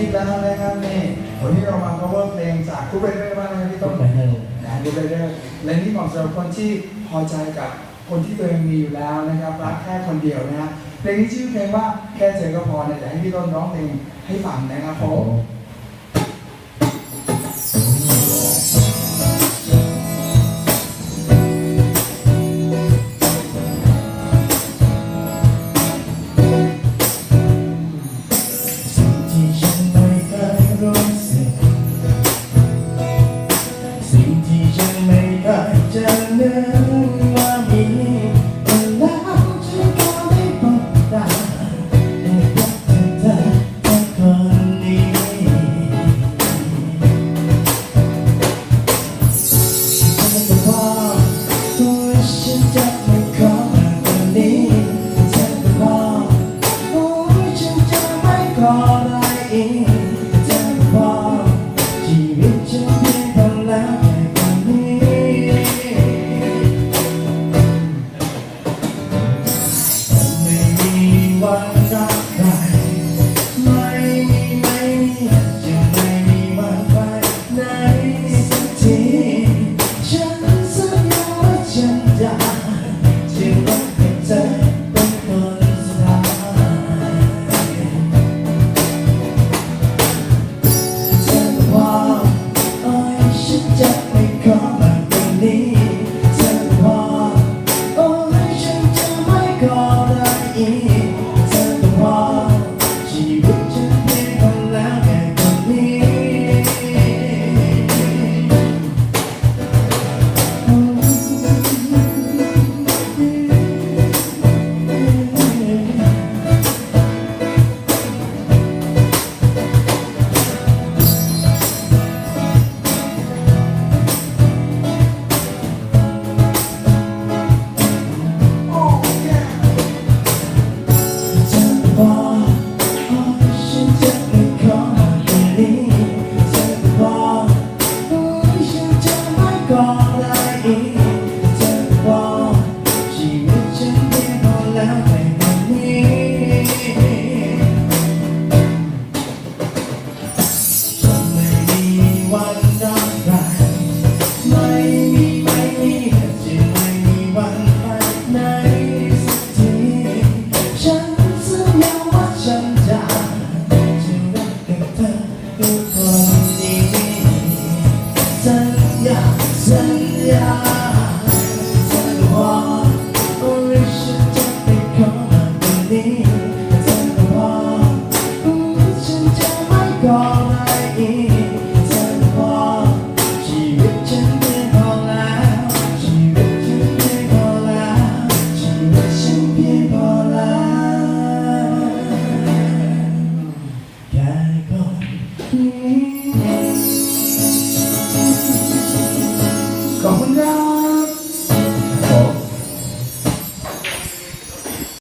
คิดแล้วนะครับนี่วันนี้เรามา cover เพลงจากคูเบเดอร์บ้างนะครับพี่ต้ต้นนไปเถอะนะคูเบเดอร์และนี่เหมาะสำหรับคนที่พอใจกับคนที่ตัวเองมีอยู่แล้วนะครับรักแค่คนเดียวนะฮะเพลงนี้ชื่อเพลงว่าแค่เธอก็พอเนี่ยอยากให้พี่ต้นร้องเพลงให้ฟังนะครับผม Yeah.